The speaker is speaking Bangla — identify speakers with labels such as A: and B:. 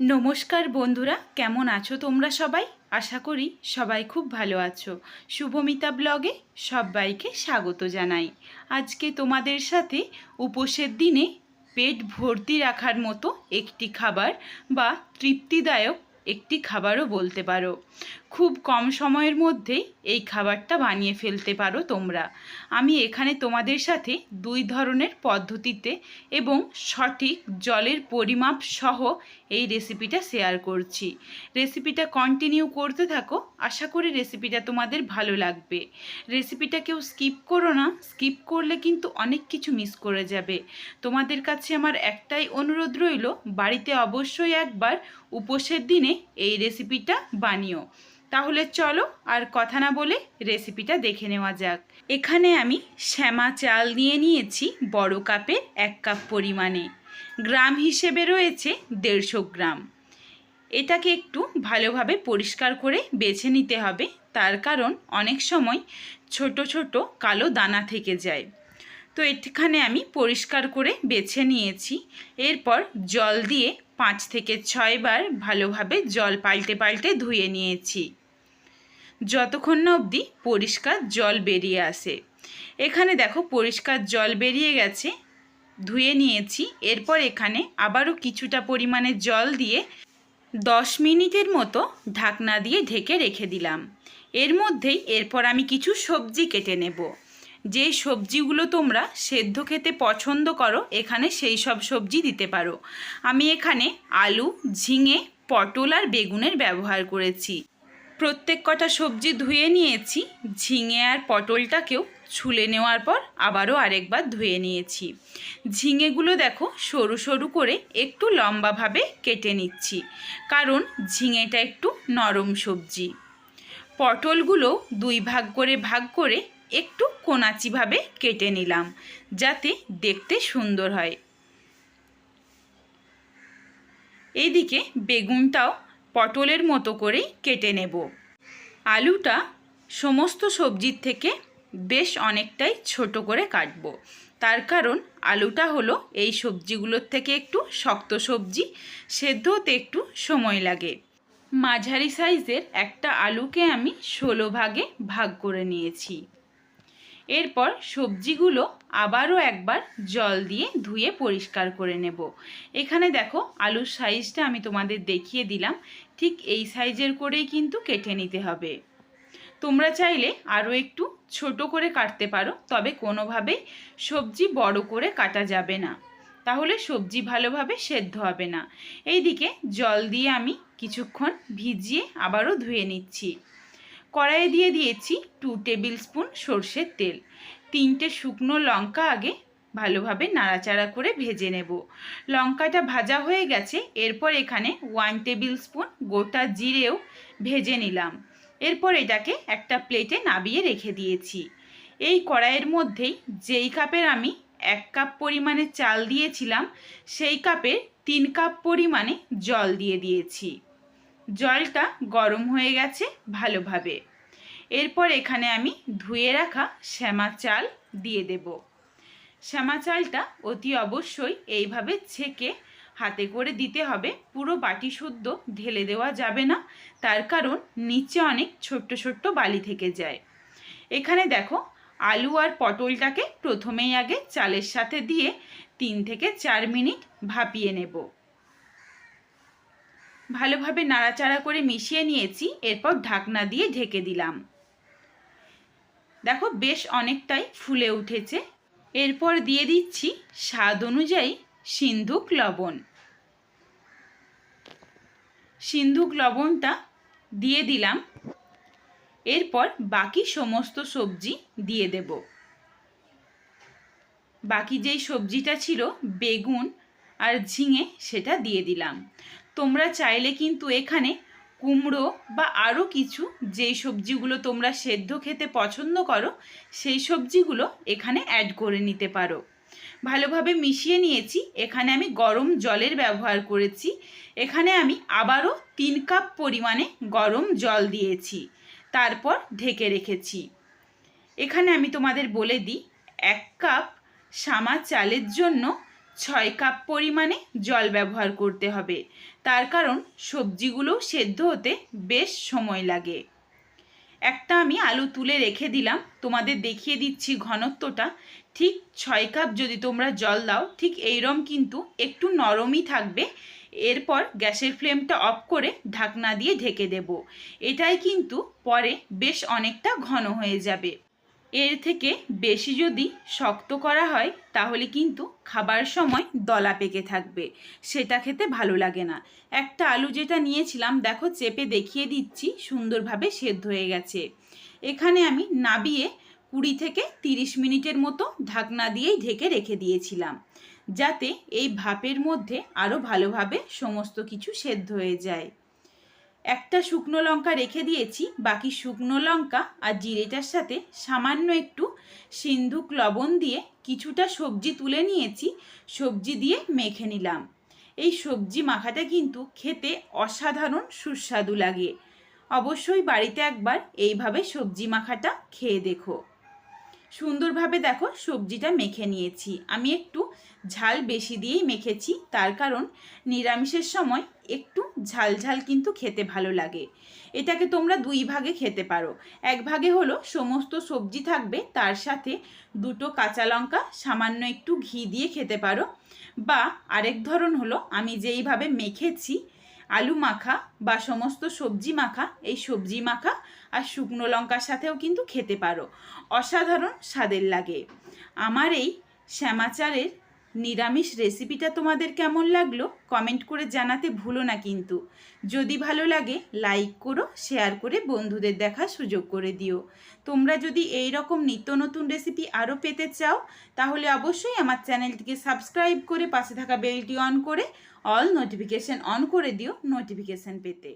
A: নমস্কার বন্ধুরা, কেমন আছো তোমরা সবাই? আশা করি সবাই খুব ভালো আছো। শুভমিতা ব্লগে সবাইকে স্বাগত জানাই। আজকে তোমাদের সাথে উপোসের দিনে পেট ভর্তি রাখার মতো একটি খাবার বা তৃপ্তিদায়ক একটি খাবারও বলতে পারো। খুব কম সময়ের মধ্যেই এই খাবারটা বানিয়ে ফেলতে পারো তোমরা। আমি এখানে তোমাদের সাথে দুই ধরনের পদ্ধতিতে এবং সঠিক জলের পরিমাপ সহ এই রেসিপিটা শেয়ার করছি। রেসিপিটা কন্টিনিউ করতে থাকো, আশা করি রেসিপিটা তোমাদের ভালো লাগবে। রেসিপিটা কেউ স্কিপ করো না স্কিপ করলে কিন্তু অনেক কিছু মিস করে যাবে। তোমাদের কাছে আমার একটাই অনুরোধ রইল, বাড়িতে অবশ্যই একবার উপোসের দিনে এই রেসিপিটা বানিও। তাহলে চলো আর কথা না বলে রেসিপিটা দেখে নেওয়া যাক। এখানে আমি শ্যামা চাল নিয়ে নিয়েছি বড় কাপের এক কাপ পরিমাণে। গ্রাম হিসেবে রয়েছে দেড়শো গ্রাম। এটাকে একটু ভালোভাবে পরিষ্কার করে বেছে নিতে হবে। তার কারণ অনেক সময় ছোট ছোট কালো দানা থেকে যায়। তো এখানে আমি পরিষ্কার করে বেছে নিয়েছি। এরপর জল দিয়ে পাঁচ থেকে ছয়বার ভালোভাবে জল পাল্টে পাল্টে ধুয়ে নিয়েছি। যতক্ষণ না অবধি পরিষ্কার জল বেরিয়ে আসে। এখানে দেখো পরিষ্কার জল বেরিয়ে গেছে। ধুয়ে নিয়েছি। এরপর এখানে আবারও কিছুটা পরিমাণে জল দিয়ে দশ মিনিটের মতো ঢাকনা দিয়ে ঢেকে রেখে দিলাম। এর মধ্যেই এরপর আমি কিছু সবজি কেটে নেব। যে সবজিগুলো তোমরা সেদ্ধ খেতে পছন্দ করো, এখানে সেই সব সবজি দিতে পারো। আমি এখানে আলু, ঝিঙে, পটল আর বেগুনের ব্যবহার করেছি। প্রত্যেক কটা সবজি ধুয়ে নিয়েছি, ঝিঙে আর পটলটাকেও ছুলে নেওয়ার পর আবারও আরেকবার ধুয়ে নিয়েছি। ঝিঙেগুলো দেখো সরু সরু করে একটু লম্বাভাবে কেটে নিচ্ছি, কারণ ঝিঙেটা একটু নরম সবজি। পটলগুলো দুই ভাগ করে ভাগ করে একটু কোনাচিভাবে কেটে নিলাম, যাতে দেখতে সুন্দর হয়। এইদিকে বেগুনটাও পটলের মতো করেই কেটে নেব। আলুটা সমস্ত সবজির থেকে বেশ অনেকটাই ছোট করে কাটব। তার কারণ আলুটা হলো এই সবজিগুলোর থেকে একটু শক্ত সবজি সেদ্ধ হতে একটু সময় লাগে। মাঝারি সাইজের একটা আলুকে আমি ষোলো ভাগে ভাগ করে নিয়েছি। এরপর সবজিগুলো আবারও একবার জল দিয়ে ধুয়ে পরিষ্কার করে নেব। এখানে দেখো আলুর সাইজটা আমি তোমাদের দেখিয়ে দিলাম। ঠিক এই সাইজের করেই কিন্তু কেটে নিতে হবে। তোমরা চাইলে আরও একটু ছোট করে কাটতে পারো, তবে কোনোভাবেই সবজি বড় করে কাটা যাবে না। তাহলে সবজি ভালোভাবে সেদ্ধ হবে না। এইদিকে জল দিয়ে আমি কিছুক্ষণ ভিজিয়ে আবারও ধুয়ে নিচ্ছি। কড়াইয়ে দিয়ে দিয়েছি টু টেবিল স্পুন সর্ষের তেল। তিনটে শুকনো লঙ্কা আগে ভালোভাবে নাড়াচাড়া করে ভেজে নেব। লঙ্কাটা ভাজা হয়ে গেছে, এরপর এখানে ওয়ান টেবিল স্পুন গোটা জিরেও ভেজে নিলাম। এরপর এটাকে একটা প্লেটে নাবিয়ে রেখে দিয়েছি। এই কড়াইয়ের মধ্যেই যেই কাপের আমি এক কাপ পরিমাণে চাল দিয়েছিলাম, সেই কাপের তিন কাপ পরিমাণে জল দিয়ে দিয়েছি। জলটা গরম হয়ে গেছে ভালোভাবে। এরপর এখানে আমি ধুয়ে রাখা শ্যামা চাল দিয়ে দেব। শ্যামা চালটা অতি অবশ্যই এইভাবে ছেঁকে হাতে করে দিতে হবে। পুরো বাটি শুদ্ধ ঢেলে দেওয়া যাবে না। তার কারণ নিচে অনেক ছোট্ট ছোট্ট বালি থেকে যায়। এখানে দেখো, আলু আর পটলটাকে প্রথমেই আগে চালের সাথে দিয়ে তিন থেকে চার মিনিট ভাপিয়ে নেব। ভালোভাবে নাড়াচাড়া করে মিশিয়ে নিয়েছি, এরপর ঢাকনা দিয়ে ঢেকে দিলাম। দেখো বেশ অনেকটাই ফুলে উঠেছে। এরপর দিয়ে দিচ্ছি স্বাদ অনুযায়ী সিন্ধুক লবণ। সিন্ধুক লবণটা দিয়ে দিলাম। এরপর বাকি সমস্ত সবজি দিয়ে দেব। বাকি যেই সবজিটা ছিল, বেগুন আর ঝিঙে, সেটা দিয়ে দিলাম। তোমরা চাইলে কিন্তু এখানে কুমড়ো বা আরও কিছু যেই সবজিগুলো তোমরা সেদ্ধ খেতে পছন্দ করো, সেই সবজিগুলো এখানে অ্যাড করে নিতে পারো। ভালোভাবে মিশিয়ে নিয়েছি। এখানে আমি গরম জলের ব্যবহার করেছি। এখানে আমি আবারও তিন কাপ পরিমাণে গরম জল দিয়েছি। তারপর ঢেকে রেখেছি। এখানে আমি তোমাদের বলে দিই, এক কাপ সামা চালের জন্য ছয় কাপ পরিমাণে জল ব্যবহার করতে হবে। তার কারণ সবজিগুলো সেদ্ধ হতে বেশ সময় লাগে। একটা আমি আলু তুলে রেখে দিলাম। তোমাদের দেখিয়ে দিচ্ছি ঘনত্বটা। ঠিক ছয় কাপ যদি তোমরা জল দাও, ঠিক এইরম কিন্তু একটু নরমই থাকবে। এরপর গ্যাসের ফ্লেমটা অফ করে ঢাকনা দিয়ে ঢেকে দেব। এটাই কিন্তু পরে বেশ অনেকটা ঘন হয়ে যাবে। এর থেকে বেশি যদি শক্ত করা হয়, তাহলে কিন্তু খাবার সময় দলা পেকে থাকবে। সেটা খেতে ভালো লাগে না। একটা আলু যেটা নিয়েছিলাম, দেখো চেপে দেখিয়ে দিচ্ছি, সুন্দরভাবে সেদ্ধ হয়ে গেছে। এখানে আমি নাবিয়ে কুড়ি থেকে তিরিশ মিনিটের মতো ঢাকনা দিয়েই ঢেকে রেখে দিয়েছিলাম, যাতে এই ভাপের মধ্যে আরও ভালোভাবে সমস্ত কিছু সেদ্ধ হয়ে যায়। একটা শুকনো লঙ্কা রেখে দিয়েছি, বাকি শুকনো লঙ্কা আর জিরেটার সাথে সামান্য একটু সিন্ধুক লবণ দিয়ে কিছুটা সবজি তুলে নিয়েছি, সবজি দিয়ে মেখে নিলাম। এই সবজি মাখাটা কিন্তু খেতে অসাধারণ সুস্বাদু লাগে। অবশ্যই বাড়িতে একবার এইভাবে সবজি মাখাটা খেয়ে দেখো। সুন্দরভাবে দেখো সবজিটা মেখে নিয়েছি। আমি একটু ঝাল বেশি দিয়েই মেখেছি। তার কারণ নিরামিষের সময় একটু ঝাল ঝাল কিন্তু খেতে ভালো লাগে। এটাকে তোমরা দুই ভাগে খেতে পারো। এক ভাগে হলো সমস্ত সবজি থাকবে, তার সাথে দুটো কাঁচা লঙ্কা, সামান্য একটু ঘি দিয়ে খেতে পারো। বা আরেক ধরন হলো আমি যেইভাবে মেখেছি, আলু মাখা বা সমস্ত সবজি মাখা, এই সবজি মাখা আর শুকনো লঙ্কার সাথেও কিন্তু খেতে পারো। অসাধারণ স্বাদের লাগে। আমার এই শ্যামাচারের নিরামিষ রেসিপিটা তোমাদের কেমন লাগল কমেন্ট করে জানাতে ভুলো না কিন্তু। যদি ভালো লাগে লাইক করো শেয়ার করে বন্ধুদের দেখার সুযোগ করে দিও। তোমরা যদি এই রকম নিত্য নতুন রেসিপি আরও পেতে চাও, তাহলে অবশ্যই আমার চ্যানেলটিকে সাবস্ক্রাইব করে পাশে থাকা বেলটি অন করে অল নোটিফিকেশন অন করে দিও নোটিফিকেশন পেতে।